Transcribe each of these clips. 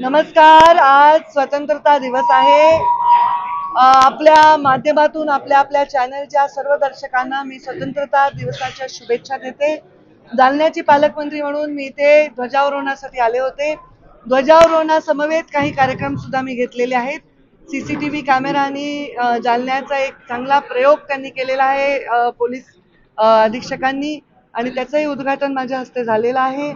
नमस्कार आज स्वतंत्रता दिवस आहे. आपल्या माध्यमातून आपल्या आपल्या चॅनलच्या सर्व दर्शकांना मी स्वतंत्रता दिवसाच्या शुभेच्छा देते. जालन्याची पालकमंत्री म्हणून मी इथे ध्वजारोहणासाठी आले होते. ध्वजारोहणासमवेत काही कार्यक्रम सुद्धा मी घेतलेले आहेत. सीसीटीव्ही कॅमेरानी अ, जालन्याचा एक चांगला प्रयोग त्यांनी केलेला आहे पोलीस अधीक्षकांनी. आणि त्याचंही उद्घाटन माझ्या हस्ते झालेलं आहे.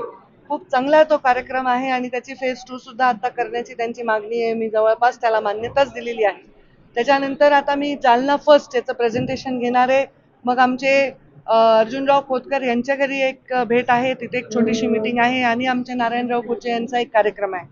खूप चांगला तो कार्यक्रम आहे आणि त्याची फेज टू सुद्धा आता करण्याची त्यांची मागणी आहे. मी जवळपास त्याला मान्यताच दिलेली आहे. त्याच्यानंतर आता मी जालना फर्स्ट याचं प्रेझेंटेशन घेणार आहे. मग आमचे अर्जुनराव खोतकर यांच्या घरी एक भेट आहे. तिथे एक छोटीशी मीटिंग आहे आणि आमचे नारायणराव कोचे यांचा एक कार्यक्रम आहे.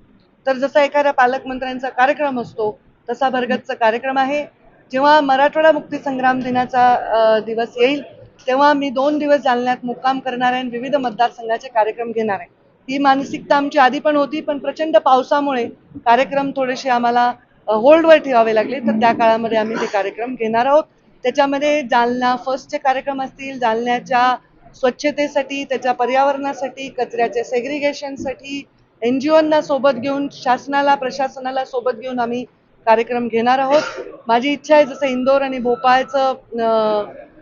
तर जसा एखाद्या पालकमंत्र्यांचा कार्यक्रम असतो तसा भरगतचा कार्यक्रम आहे. जेव्हा मराठवाडा मुक्ती संग्राम दिनाचा दिवस येईल तेव्हा मी दोन दिवस जालन्यात मुक्काम करणार आहे आणि विविध मतदारसंघाचे कार्यक्रम घेणार आहे. ही मानसिकता आमची आधी पण होती पण प्रचंड पावसामुळे कार्यक्रम थोडेसे आम्हाला होल्डवर ठेवावे लागले. तर त्या काळामध्ये आम्ही ते कार्यक्रम घेणार आहोत. त्याच्यामध्ये जालना फर्स्टचे कार्यक्रम असतील जालन्याच्या स्वच्छतेसाठी त्याच्या पर्यावरणासाठी कचऱ्याच्या सेग्रिगेशनसाठी एन जी ओंना सोबत घेऊन शासनाला प्रशासनाला सोबत घेऊन आम्ही कार्यक्रम घेणार आहोत. माझी इच्छा आहे जसं इंदोर आणि भोपाळचं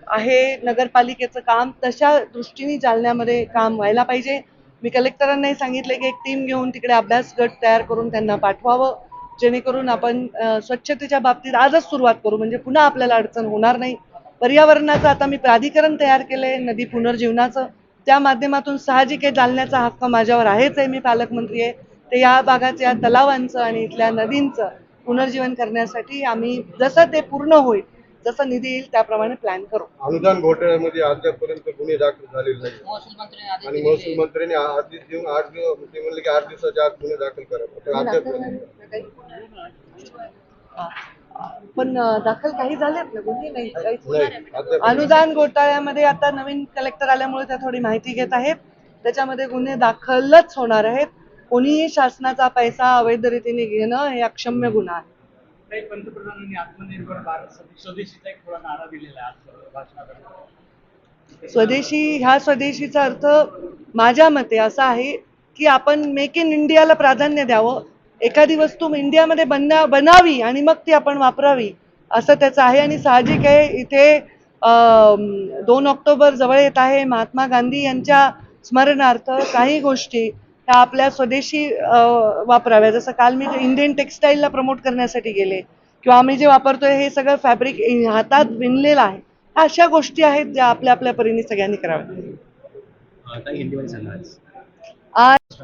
आहे नगरपालिकेचं काम तशा दृष्टीने जालन्यामध्ये काम व्हायला पाहिजे. मी कलेक्टरांनाही सांगितले की एक टीम घेऊन तिकडे अभ्यास गट तयार करून त्यांना पाठवावं जेणेकरून आपण स्वच्छतेच्या बाबतीत आजच सुरुवात करू. म्हणजे पुन्हा आपल्याला अडचण होणार नाही. पर्यावरणाचं आता मी प्राधिकरण तयार केलंय नदी पुनर्जीवनाचं. त्या माध्यमातून साहजिक आहे जालण्याचा हक्क माझ्यावर आहेच आहे मी पालकमंत्री आहे. ते या भागाच्या तलावांचं आणि इथल्या नदींचं पुनर्जीवन करण्यासाठी आम्ही जसं ते पूर्ण होईल जसं निधी येईल त्याप्रमाणे प्लॅन करू. अनुदान घोटाळ्यामध्ये अद्यापर्यंत गुन्हे दाखल झालेले नाही. आणि महसूल मंत्र्यांनी आदेश देऊन आठ दिवस ते म्हणले की आठ दिवसाच्या आत गुन्हे दाखल करा. पण अद्याप. पण अं, दाखल काही झालेत ना गुन्हे नाही काहीच नाही. अद्याप अनुदान घोटाळ्यामध्ये आता नवीन कलेक्टर आल्यामुळे त्या थोडी माहिती घेत आहेत. त्याच्यामध्ये गुन्हे दाखलच होणार आहेत. कोणीही शासनाचा पैसा अवैध रीतीने घेणं हे अक्षम्य गुन्हा आहे. काही पंतप्रधानांनी आत्मनिर्भर भारत स्वदेशीचा एक थोडा नारा दिलेला आहे आज स्वदेशी ह्या स्वदेशीचा अर्थ माझ्या मते असा आहे की आपण मेक इन इंडियाला प्राधान्य द्यावं. एखादी वस्तू इंडियामध्ये बना बनावी आणि मग ती आपण वापरावी असं त्याचं आहे. आणि साहजिक आहे इथे दोन ऑक्टोबर जवळ येत आहे. महात्मा गांधी यांच्या स्मरणार्थ काही गोष्टी ह्या आपल्या स्वदेशी वापराव्या. जसं काल मी इंडियन टेक्सटाईलला प्रमोट करण्यासाठी गेले किंवा आम्ही जे वापरतोय हे सगळं फॅब्रिक हातात विणलेलं आहे अशा गोष्टी आहेत ज्या आपल्या आपल्या परीने सगळ्यांनी कराव्या. आज.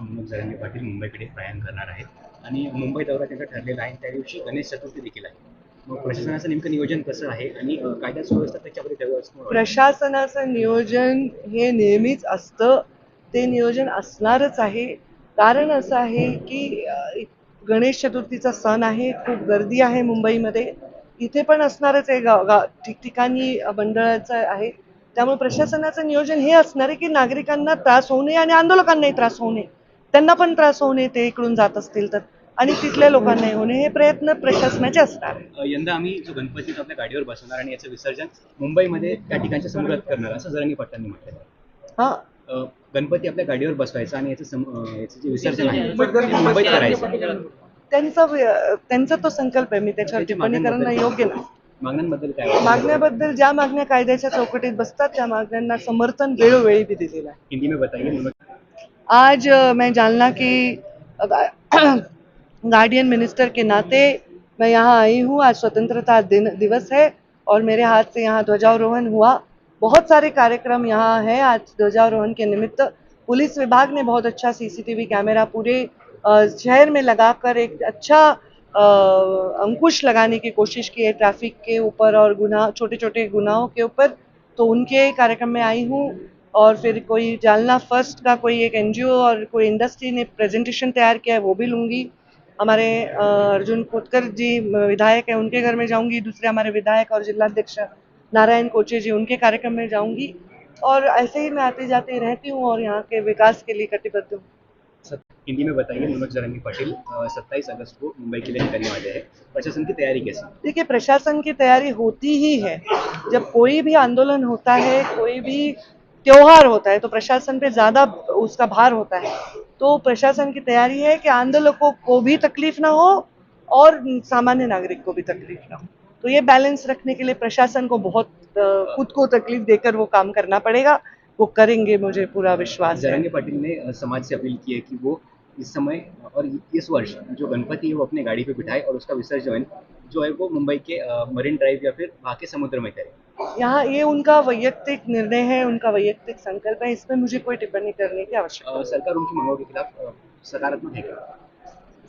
पाटील मुंबईकडे प्रयाण करणार आहेत. आणि मुंबई दौरा त्यांचा ठरलेला आहे. त्या दिवशी गणेश चतुर्थी देखील आहे. प्रशासनाचं नेमकं नियोजन कसं आहे? आणि कायदा सुव्यवस्था त्याच्यामध्ये. प्रशासनाचं नियोजन हे नेहमीच असतं. ते नियोजन असणारच आहे. कारण असं आहे की गणेश चतुर्थीचा सण आहे खूप गर्दी आहे मुंबईमध्ये. इथे पण असणारच आहे गाव गाव ठिकठिकाणी मंडळाचं आहे. त्यामुळे प्रशासनाचं नियोजन हे असणार आहे की नागरिकांना त्रास होऊ नये आणि आंदोलकांनाही त्रास होऊ नये. त्यांना पण त्रास होऊ नये ते इकडून जात असतील तर. आणि तिथल्या लोकांनाही होणे हे प्रयत्न प्रशासनाचे असणार यंदा आम्ही जो गणपती आपल्या गाडीवर बसवणार आणि याचं विसर्जन मुंबईमध्ये त्या ठिकाणच्या समुद्रात करणार असं जरांगे पाटलांनी म्हटलं हां गणपती आपल्या गाडीवर बसवायचा आणि याचं सम- अं, याचं जे विसर्जन आहे ते मुंबईत करायचं. त्यांचा वि- त्यांचा तो संकल्प आहे मी त्याच्यावर टिप्पणी करणं योग्य नाही. मागण्यांबद्दल काय वाटतं? मागण्याबद्दल ज्या मागण्या कायद्याच्या चौकटीत बसतात त्या मागण्यांना समर्थन वेळोवेळी भी दिलेलं आहे. हिंदी में बताइए मनोज आज अ, मैं जालना की गार्डियन मिनिस्टर के नाते मैं यहाँ आई हूँ। आज स्वतंत्रता दिन दिवस है और मेरे हाथ से यहाँ ध्वजारोहण हुआ। बहुत सारे कार्यक्रम यहाँ हैं। आज ध्वजारोहण के निमित्त पुलिस विभाग ने बहुत अच्छा सीसीटीवी कैमरा पूरे शहर में लगाकर एक अच्छा अंकुश लगाने की कोशिश की है ट्रैफ़िक के ऊपर और गुनाह छोटे छोटे गुनाहों के ऊपर। तो उनके कार्यक्रम में आई हूँ और फिर कोई जालना फ़र्स्ट का कोई एक एनजीओ और कोई इंडस्ट्री ने प्रेजेंटेशन तैयार किया है, वो भी लूँगी। हमारे अर्जुन खोतकर जी, विधायक हैं, उनके घर में जाऊँगी। दूसरे हमारे विधायक और जिलाध्यक्ष नारायण कोचे जी उनके कार्यक्रम में जाऊँगी। और ऐसे ही मैं आती जाती रहती हूँ और यहाँ के विकास के लिए कटिबद्ध हूँ। हिंदी में बताइए मनोज जरांगे पाटिल सत्ताईस अगस्त को मुंबई के लिए निकलने वाले हैं। प्रशासन की तैयारी कैसी? देखिए प्रशासन की तैयारी होती ही है। जब कोई भी आंदोलन होता है कोई भी त्योहार होता है तो प्रशासन पे ज़्यादा उसका भार होता है। तो प्रशासन की तैयारी है कि आंदोलकों को भी तकलीफ़ ना हो और सामान्य नागरिक को भी तकलीफ़ ना हो। तो ये बैलेंस रखने के लिए प्रशासन को बहुत खुद को तकलीफ़ देकर वो काम करना पड़ेगा। वो करेंगे मुझे पूरा विश्वास है। पाटिल ने समाज से अपील की है कि वो इस समय और इस वर्ष जो गणपति है वो अपने गाड़ी पे बिठाए और उसका विसर्जन जो है वो मुंबई के मरीन ड्राइव या फिर वहाँ के समुद्र में करे। यहाँ ये उनका वैयक्तिक निर्णय है उनका वैयक्तिक संकल्प है इसमें मुझे कोई टिप्पणी करने की आवश्यकता सरकार उनकी मांगों के खिलाफ सकारात्मक है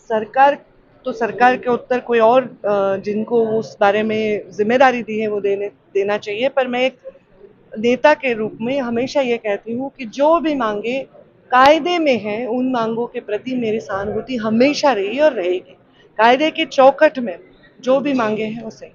सरकार तो सरकार के उत्तर कोई और जिनको उस बारे में ज़िम्मेदारी दी है वो देने देना चाहिए। पर मैं एक नेता के रूप में हमेशा ये कहती हूँ कि जो भी मांगे कायदे में है उन मांगों के प्रति मेरी सहानुभूति हमेशा रही और रहेगी। कायदे के चौकट में जो भी मांगे हैं वो सही।